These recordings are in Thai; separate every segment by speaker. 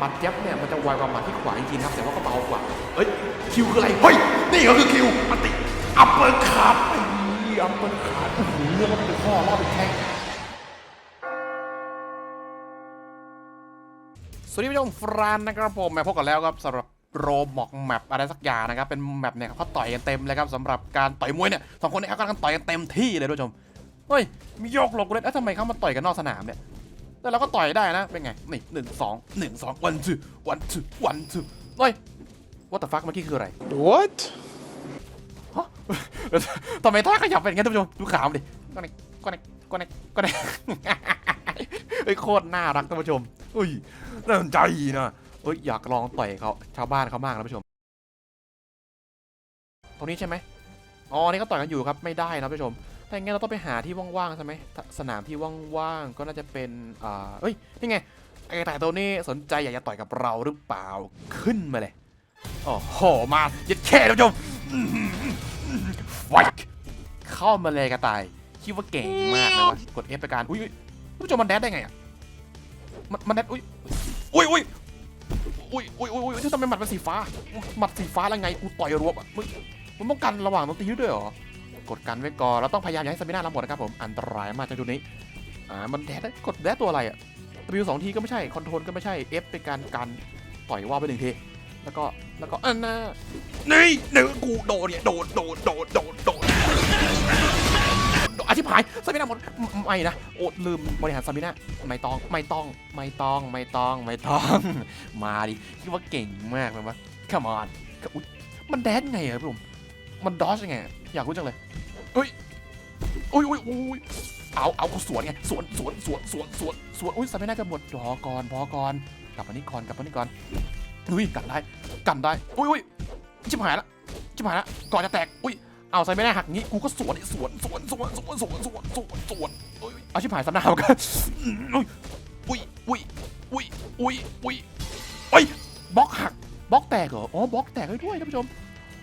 Speaker 1: หมัดยับเนี่ยมันจะไวกว่าหมัดที่ขวาจริงๆครับแต่ว่าก็เบากว่า
Speaker 2: เฮ้ยคิวคืออะไรเฮ้ยนี่ก็คือคิวมันติอัปเปอร์คัต
Speaker 1: ไอ้อัมเปิลขาดโอ้โหเลือดมันเป็นข้อรอเป็นแข้งสวัสดีผู้ชมฟรานนะครับผมมาพบกันแล้วครับสำหรับโรบอกแมปอะไรสักอย่างนะครับเป็นแมปเนี่ยเขาต่อยกันเต็มเลยครับสำหรับการต่อยมวยเนี่ยสองคนเนี่ยเขากำลังต่อยกันเต็มที่เลยทุกผู้ชมเฮ้ยมีโยกหลบกูเลยเอ้ยทำไมเขามาต่อยกันนอกสนามเนี่ย แต่เราก็ต่อยได้นะ เป็นไง นี่หนึ่งสองหนึ่งสองวันทูวันทูวันทูเฮ้ยว่าแต่ฟักเมื่อกี้คืออะไร
Speaker 3: What?
Speaker 1: ฮะทำไมท่าขยับเป็นอย่างนั้นท่านผู้ชม ดูขามดิก็เนกก็เนกก็เนกก็เนกเฮ้ยโคตรน่ารักท่านผู้ชม อุ้ย น่าสนใจนะเฮ้ย อยากลองต่อยเขาชาวบ้านเขามากนะท่านผู้ชม ตรงนี้ใช่ไหมอ๋อ นี่ก็ต่อยกันอยู่ครับ ไม่ได้นะท่านผู้ชม ถ้าอย่างงั้นเราต้องไปหาที่ว่างๆใช่ไหมสนามที่ว่างๆก็น่าจะเป็นอ่าเอ้ยนี่ไงไอ้กระต่ายตัวนี้สนใจอยากจะต่อยกับเราหรือเปล่าขึ้นมาเลยโอ้โหมาเย็ดแค่ท่านผู้ชมไวเข้ามาเลยกระต่ายคิดว่าเก่งมากเลยวะกด F ไปการอุ้ยผู้ชมมันแดดได้ไงอะมันมันแดดอุ้ยอุ้ยอุ้ยอุ้ยอุ้ยอุ้ยอุ้ยทำไมหมัดเป็นสีฟ้าหมัดสีฟ้าแล้วไงกูต่อยรวบอะมึงมึงป้องกันระหว่างดนตีด้วยเหรอ กดกันไว้ก่อนเราต้องพยายามอย่าให้สมิน่ารับหมดนะครับผมอันตรายมากจากจุดนี้อ่ามันแดดได้กดแดดตัวอะไรอะ W สองทีก็ไม่ใช่คอนโทรลก็ไม่ใช่ F เป็นการกันต่อยว่าไปหนึ่งทีแล้วก็แล้วก็อันน่ะนี่เนื้อกูโดนเนี่ยโดนโดนโดนโดนโดนอาชิพหายสมิน่าหมดไม่นะโอดลืมบริหารสมิน่าไม่ต้องไม่ต้องไม่ต้องไม่ต้องไม่ต้อง มาดิคิดว่าเก่งมากเลยวะ come on มันแดนไงอะพี่ผม มันดอชยังไง อยากรู้จังเลยเฮ้ยอุ้ยอุ้ยอุ้ยเอาเอากูสวนไงสวนสวนสวนสวนสวนสวนอุ้ยสมินาจะหมดพอก่อนพอก่อนกลับมานี่ก่อนกลับมานี่ก่อนอุ้ยกันได้กันได้อุ้ยอุ้ยชิบหายละชิบหายละก่อนจะแตกอุ้ยเอาใส่ไม่ได้หักงี้กูก็สวนดิสวนสวนสวนสวนสวนสวนสวนสวนเอ้ยเอาชิบหายสนามกันอุ้ยอุ้ยอุ้ยอุ้ยอุ้ยเอ้ยบล็อกหักบล็อกแตกเหรออ๋อบล็อกแตกได้ด้วยท่านผู้ชม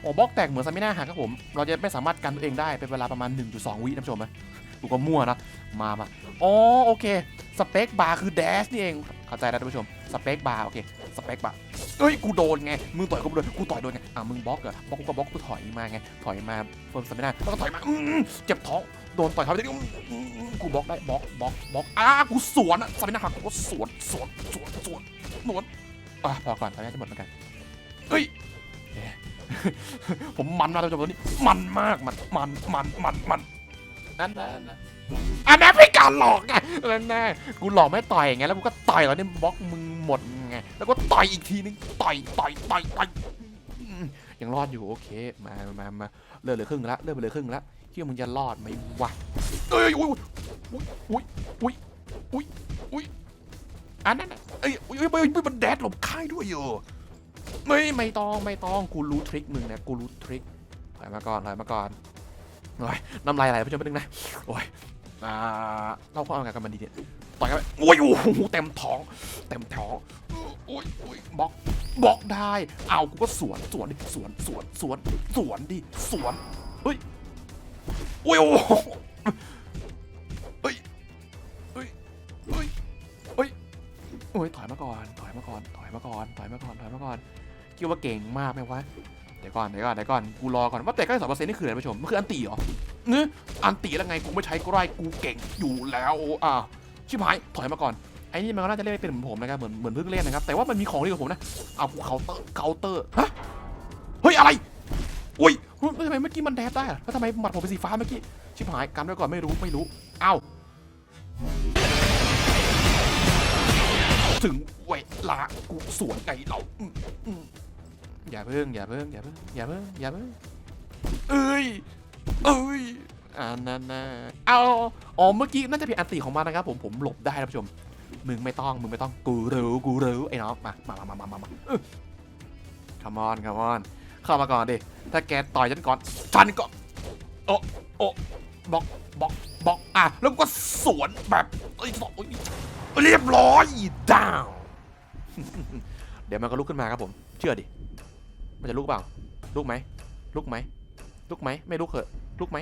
Speaker 1: โอ๋อบล็อกแตกเหมือนซามิน่าหักครับผม เราจะไม่สามารถกันตัวเองได้เป็นเวลาประมาณ 1.2 วิท่านผู้ชมนะกูก็มั่วนะ มามาอ๋อโอเค สเปคบาร์คือแดชนี่เอง เข้าใจแล้วท่านผู้ชม สเปคบาร์โอเค สเปคบาร์เอ้ย กูโดนไง มึงต่อยกูโดน กูต่อยโดนไง อะ มึงบล็อกเหรอบล็อกกูก็บล็อกกูถอยมาไง ถอยมาเฟิร์มสไม่ได้แล้วก็ถอยมาอืมเจ็บท้อง โดนต่อยเขาไปดิกูบล็อกได้ บล็อก บล็อก บล็อกอะกูสวนอะสไม่ได้หักกูก็สวน สวน สวน สวน สวน อะ พอก่อนตอนนี้จะหมดเหมือนกันเฮ้ย ผมมันมากเลยจังหวะนี้มันมากมันมันมันมันมันนั่นนั่นนั่นอันนั้นเป็นการหลอกไงนั่นแน่กูหลอกไม่ต่อยไงแล้วกูก็ต่อยแล้วเนี่ยบล็อกมึงหมดไงแล้วก็ต่อยอีกทีนึงต่อยต่อยต่อยต่อยอืมยังรอดอยู่โอเคมามามาเลือดเหลือครึ่งละเลือดเหลือครึ่งละคิดว่ามึงจะรอดไหมวะเอ้ยอุ้ยอุ้ยอุ้ยอุ้ยอุ้ยอุ้ยอันนั้นน่ะเอ้ยอุ้ยอุ้ยอุ้ยอุ้ยมันแดดหลบค่ายด้วยเหรอ ไม่ไม่ต้องไม่ต้องกูรู้ทริคมึงนะกูรู้ทริคถอยมาก่อนถอยมาก่อนโอ้ยน้ำลายไหลไปจนไปนึงนะโอ้ยอ่าเราก็เอาไงกันมันดีเนี่ยต่อยกันไปโอ้ยโอ้โหเต็มท้อง เต็มท้องโอ้ยโอ้ยบล็อกบล็อกได้ เอากูก็สวนสวนดิสวนสวนสวนสวนดิสวนเฮ้ยโอ้ยโอ้เฮ้ยเฮ้ยเฮ้ยเฮ้ยโอ้ยถอยมาก่อนถอยมาก่อน อยมาก่อนถอยมาก่อนถอยมาก่อนคิดว่าเก่งมากไหมวะเดี๋ยวก่อนเดี๋ยวก่อนเดี๋ยวก่อนกูรอก่อนว่าแต่ก้สองเปอร์เซ็นต์นี่คืออะไรผู้ชมมันคืออันตีเหรอเนื้ออันตีแล้วไงกูไม่ใช้ก็ได้กูเก่งอยู่แล้วอะชิบหายถอยมาก่อนไอ้นี่มันก็น่าจะเล่นเป็นเหมือนผมนะครับเหมือนเหมือนเพิ่งเล่นนะครับแต่ว่ามันมีของดีกว่าผมนะเอากูเคาน์เตอร์เคาน์เตอร์ฮะเฮ้ยอะไรอุ้ยทำไมเมื่อกี้มันแดดได้แล้วทำไมหมัดผมเป็นสีฟ้าเมื่อกี้ชิบหายกันไว้ก่อนไม่รู้ไม่รู้เอ้า ถึงเวลากูสวนไงเราอย่าเพิ่งอย่าเพิ่งอย่าเพิ่งอย่าเพิ่งอย่าเพิ่งเอ้ยเอ้ยอ่านั่นนะเอาอ๋อเมื่อกี้น่าจะเป็นอันติของมันนะครับผมผมหลบได้ท่านผู้ชมมึงไม่ต้องมึงไม่ต้องกูรู้กูรู้ไอ้น้องมามามามามามาคามอนคามอนเข้ามาก่อนดิถ้าแกต่อยฉันก่อนฉันก็โอ้โอ้บล็อกบล็อกบล็อกอะแล้วก็สวนแบบเอ้ยบอก เรียบร้อยดาว เดี๋ยวมันก็ลุกขึ้นมาครับผม เชื่อดิ มันจะลุกเปล่า ลุกไหม ลุกไหม ลุกไหม ไม่ลุกเหอะลุกไหม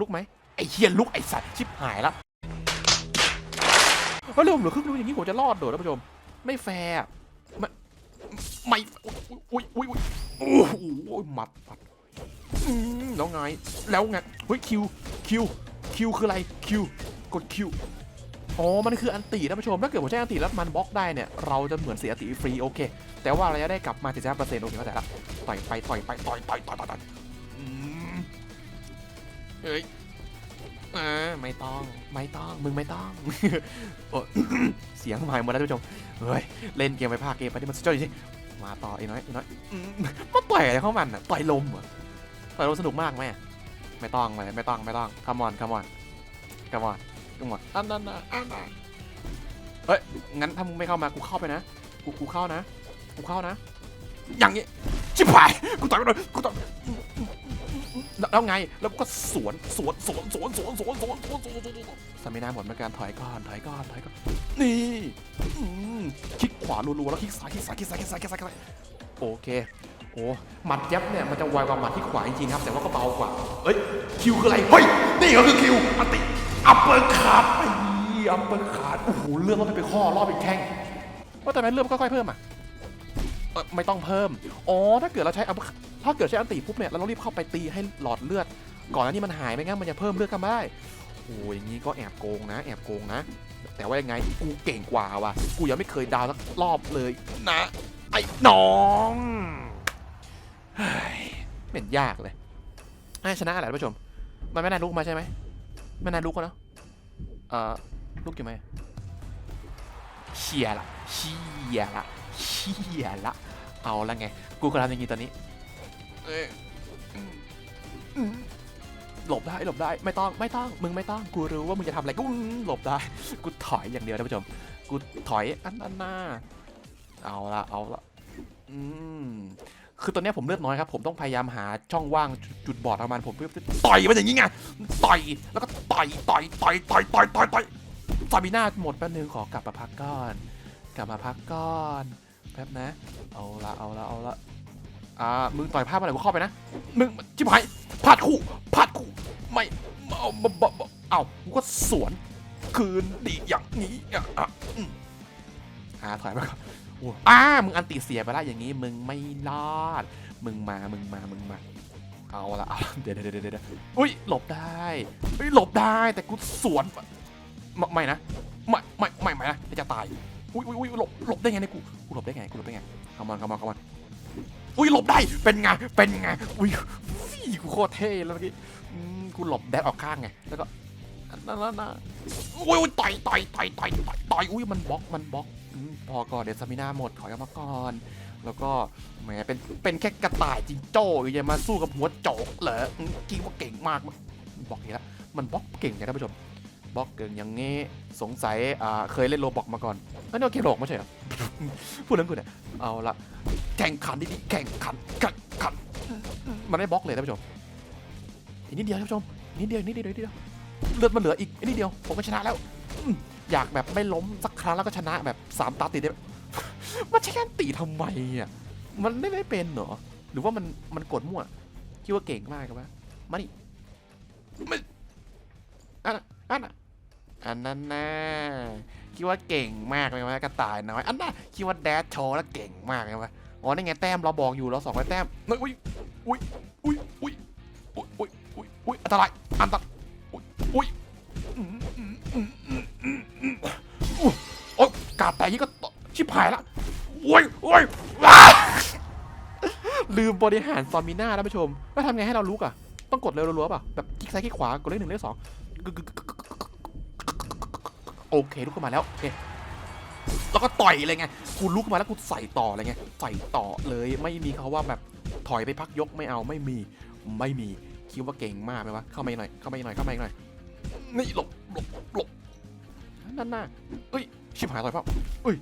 Speaker 1: ลุกไหม ไอ้เฮียลุกไอ้สัตว์ชิบหายละเฮ้ยเร็วเหลือครึ่งนึงอย่างนี้ผมจะรอดโดดท่านผู้ชม ไม่แฟร์ไม่ไม่อุ้ยอุ้ยอุ้ยโอ้โหหมัดหมัดแล้วไง แล้วไง เฮ้ยคิว คิว คิวคืออะไร คิว กดคิว อ๋อ มันคืออันตีท่านผู้ชม ถ้าเกิดผมใช้อันตีแล้วมันบล็อกได้เนี่ย เราจะเหมือนเสียอันตีฟรีโอเค แต่ว่าราจะได้กลับมา75%โอเคเข้าใจละต่อยไปต่อยไปต่อยต่อยต่อยต่อยต่อยเฮ้ยเออไม่ต้อง ไม่ต้อง มึงไม่ต้องโอ้เสียงหายหมดแล้วท่านผู้ชม เฮ้ย เล่นเกมไปภาคเกมไปที่มันสุดยอดจริงมาต่อไอ้น้อยไอ้น้อยมาต่อยอะไรเข้ามันอะ ต่อยลมเหรอต่อยลมสนุกมากไหมไม่ต้องเลยไม่ต้อง ไม่ต้อง come on come on come on come on อัน นนะอันนั้นเฮ้ย งั้นถ้ามึงไม่เข้ามา กูเข้าไปนะ กู กูเข้านะ กูเข้านะ อย่างงี้ ชิบหาย กูต่อยไปเลยกูต่อยแล้วแล้วไง แล้วกูก็สวน สวน สวน สวน สวน สวน สวน สวน สวน สวนสวนสามินาหมดเหมือนกันถอยก่อน ถอยก่อน ถอยก่อน นี่อืมคลิกขวารัวๆ แล้วคลิกซ้ายคลิกซ้าย คลิกซ้าย คลิกซ้าย คลิกซ้าย คลิกซ้าย โอเค โอ้หมัดยับเนี่ย มันจะไวกว่าหมัดที่ขวาจริงๆครับ แต่ว่าก็เบากว่า เอ้ย คิวคืออะไร
Speaker 2: เฮ้ย นี่ก็คือคิวอันติ อัปเปอร์คัต
Speaker 1: ไอ้อัปเปอร์ขาดโอ้โหเลื่อนรอบไปข้อรอบอีกแข้งว่าแต่แม่เลื่อนค่อยๆเพิ่มอะไม่ต้องเพิ่ม อ๋อ ถ้าเกิดเราใช้อัปถ้าเกิดใช้อันติปุ๊บเนี่ยเราต้องรีบเข้าไปตีให้หลอดเลือด ก่อนหน้านี้มันหายไม่งั้นมันจะเพิ่มเลือดกันไม่ได้โอ้ยอย่างนี้ก็แอบโกงนะ แอบโกงนะ แต่ว่ายังไงกูเก่งกว่าว่ะ กูยังไม่เคยดาวสักรอบเลยนะ ไอ้น้องเฮ้ยไม่เห็นยากเลยให้ชนะอะไรท่านผู้ชม มันไม่น่าลุกมาใช่ไหม ไม่น่าลุกก็เนะเอ่อลุกอยู่ไหมเชียละเชียละเชียละเอาละไง กูกำลังจะยิงตอนนี้เอ้ยอืมอืมหลบได้หลบได้ไม่ต้องไม่ต้องมึงไม่ต้องกูรู้ว่ามึงจะทำอะไรกูหลบได้กูถอยอย่างเดียวท่านผู้ชมกูถอยอันนั้นหน้าเอาละเอาละอืม คือตอนนี้ผมเลือดน้อยครับ ผมต้องพยายามหาช่องว่างจุดบอดประมาณผมเพื่อต่อยมันอย่างนี้ไงต่อยแล้วก็ต่อยต่อยต่อยต่อยต่อยต่อยต่อยซาบิน่าหมดแป๊บนึงขอกลับมาพักก่อนกลับมาพักก่อนแป๊บนะ เอาละเอาละเอาละอ่ามึงต่อยพลาดมาไหนกูเข้าไปนะมึงจิบหายพลาดคู่พลาดคู่ไม่เอาเอาเอากูก็สวนคืนดีอย่างนี้อะอะอ่าถอยไปก่อน อ้ามึงอันตีเสียไปล้วอย่างนี้มึงไม่รอด มึงมามึงมามึงมาเอาละเอาละเดี๋ยวเดี๋ยวเดี๋ยวอุ้ยหลบได้เฮ้ยหลบได้แต่กูสวนไม่นะไม่ไม่ไม่ไม่นะจะตายอุ้ยอุ้ยอุ้ยหลบหลบได้ไงเนี่ยกูกูหลบได้ไงกูหลบได้ไงขมอนขมอนขมอนอุ้ยหลบได้เป็นไงเป็นไงอุ้ยฟี่กูโคตรเท่แล้วเมื่อกี้อืมกูหลบแดดออกข้างไงแล้วก็อันนั่นนั่นอุ้ยอุ้ยต่อยต่อยต่อยต่อยต่อยต่อยอุ้ยมันบล็อกมันบล็อก พอก่อนเดี๋ยวสมินาหมดถอยออกมาก่อน แล้วก็แหมเป็นเป็นแค่กระต่ายจิงโจ้อย่ามาสู้กับหัวโจกเหรออืมคิดว่าเก่งมากบอกอย่างนี้ละมันบล็อกเก่งไงท่านผู้ชมบล็อกเก่งอย่างงี้สงสัยอ่าเคยเล่นโรบอกมาก่อนอันนี้เกมโรบไม่ใช่เหรอพูดเรื่องกูเนี่ยเอาละแข่งขันดีๆแข่งขันแข่งขันมันไม่บล็อกเลยท่านผู้ชมอีกนิดเดียวท่านผู้ชมอีกนิดเดียวนิดเดียวนิดเดียวเลือดมันเหลืออีกนิดเดียวผมก็ชนะแล้ว อยากแบบไม่ล้มสักครั้งแล้วก็ชนะแบบ3ตาติดได้ มันใช้การตีทำไมอะ มันไม่ไม่เป็นเหรอ หรือว่ามันมันกดมั่ว คิดว่าเก่งมากกันปะมาดิมันอันอันอันนั้นนะคิดว่าเก่งมากเลยวะกระต่ายน้อยอันน่ะคิดว่าแดชโชว์แล้วเก่งมากเลยวะอ๋อนี่ไงแต้มเราบอกอยู่เราสองร้แต้มเฮ้ยอุ้ยอุ้ยอุ้ยอุ้ยอุ้ยอุ้ยอุ้ยอันตรายอันตราย กาดแต่ยี่ก็ชิบหายละโอ้ยโอ้ยว้าลืมบริหารซอมมิน่าท่านผู้ชมว่าทำไงให้เราลุกอะ ต้องกดเร็วรัวๆป่ะ แบบคลิกซ้ายคลิกขวากดเลขหนึ่งเลขสองโอเคลุกขึ้นมาแล้วโอเคแล้วก็ต่อยเลยไงกูลุกมาแล้วกูใส่ต่อเลยไงใส่ต่อเลยไม่มีเขาว่าแบบถอยไปพักยกไม่เอาไม่มีไม่มีคิดว่าเก่งมากไหมวะเข้ามาหน่อยเข้ามาหน่อยเข้ามาหน่อยนี่หลบหลบหลบนั่นน่ะเอ้ย ชิบหายต่อยเปล่าเอ้ย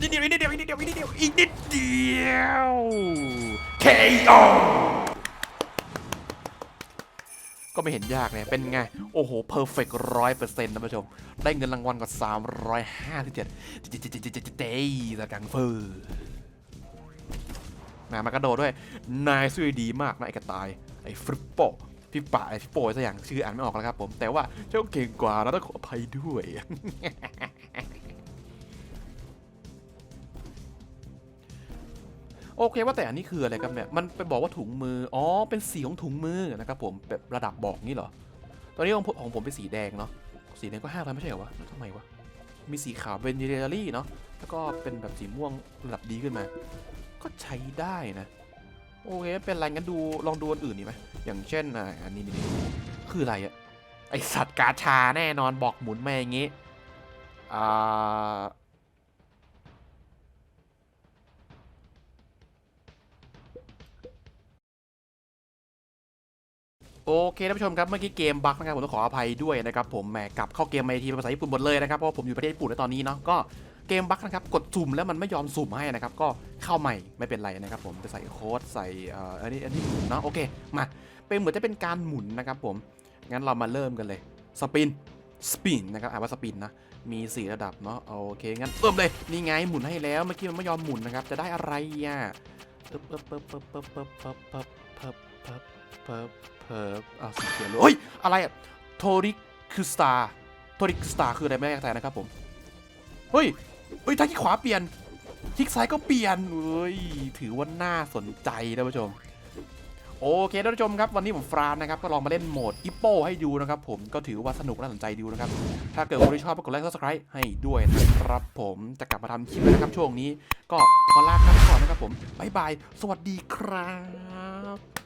Speaker 1: นิดเดียวนิดเดียวนิดเดียวนิดเดียวอีกนิดเดียว
Speaker 2: KO
Speaker 1: ก็ไม่เห็นยากเนี่ยเป็นไง โอ้โหเพอร์เฟกต์ร้อยเปอร์เซ็นต์นะผู้ชม ได้เงินรางวัลกว่าสามร้อยห้าสิบเจ็ดเจเจเจเจเจเจสกังเฟอร์นะมันกระโดดด้วย นายช่วยดีมากนะไอ้กระต่าย ไอ้ฟริปโป พี่ป่าไอ้พี่โป้สักอย่างชื่ออ่านไม่ออกแล้วครับผมแต่ว่าเจ้าเก่งกว่านะต้องขออภัยด้วยโอเคว่าแต่อันนี้คืออะไรครับเนี่ยมันไปบอกว่าถุงมืออ๋อเป็นสีของถุงมือนะครับผมแบบระดับบอกนี่เหรอตอนนี้ของผมของผมเป็นสีแดงเนาะสีแดงก็ห้าร้อยไม่ใช่เหรอวะแล้วทำไมวะมีสีขาวเป็นเจเนอรี่เนาะแล้วก็เป็นแบบสีม่วงระดับดีขึ้นมา ก็ใช้ได้นะ โอเคเป็นไรงั้นดูลองดูอันอื่นดีไหม อย่างเช่นอ่าอันนี้นี่คืออะไรอะไอสัตว์กาชาแน่นอนบอกหมุนมาอย่างงี้อ่าโอเคท่านผู้ชมครับเมื่อกี้เกมบั๊กนะครับผมต้องขออภัยด้วยนะครับผมแหมกลับเข้าเกมมาทีเป็นภาษาญี่ปุ่นหมดเลยนะครับเพราะว่าผมอยู่ประเทศญี่ปุ่นในตอนนี้เนาะก็เกมบั๊กนะครับกดสุ่มแล้วมันไม่ยอมสุ่มให้นะครับก็เข้าใหม่ไม่เป็นไรนะครับผมจะใส่โค้ดใส่เอ่ออันนี้อันนี้หมุนเนาะโอเคมา เป็นเหมือนจะเป็นการหมุนนะครับผม งั้นเรามาเริ่มกันเลย สปิน สปินนะครับ อ่านว่าสปินนะ มีสี่ระดับเนาะ โอเค งั้นเริ่มเลย นี่ไงหมุนให้แล้ว เมื่อกี้มันไม่ยอมหมุนนะครับ จะได้อะไรอะเปิ๊บเปิ๊บเปิ๊บเปิ๊บเปิ๊บเปิ๊บเปิ๊บเปิ๊บเปิ๊บเปิ๊บเปิ๊บเพิร์ฟอ่าสีเขียวเลยเฮ้ย อะไรอะ โทริคือสตาร์โทริคสตาร์คืออะไรไม่แน่ใจนะครับผม เฮ้ย เฮ้ย ถ้าคลิกขวาเปลี่ยนคลิกซ้ายก็เปลี่ยนเฮ้ย ถือว่าน่าสนใจท่านผู้ชม โอเคท่านผู้ชมครับวันนี้ผมฟรานนะครับก็ลองมาเล่นโหมดอิปโปให้ดูนะครับผมก็ถือว่าสนุกน่าสนใจดูนะครับ ถ้าเกิดคนที่ชอบก็กดไลค์ subscribe ให้ด้วยนะครับผมจะกลับมาทำคลิปนะครับช่วงนี้ก็ขอลากันไปก่อนนะครับผมบ๊ายบาย สวัสดีครับ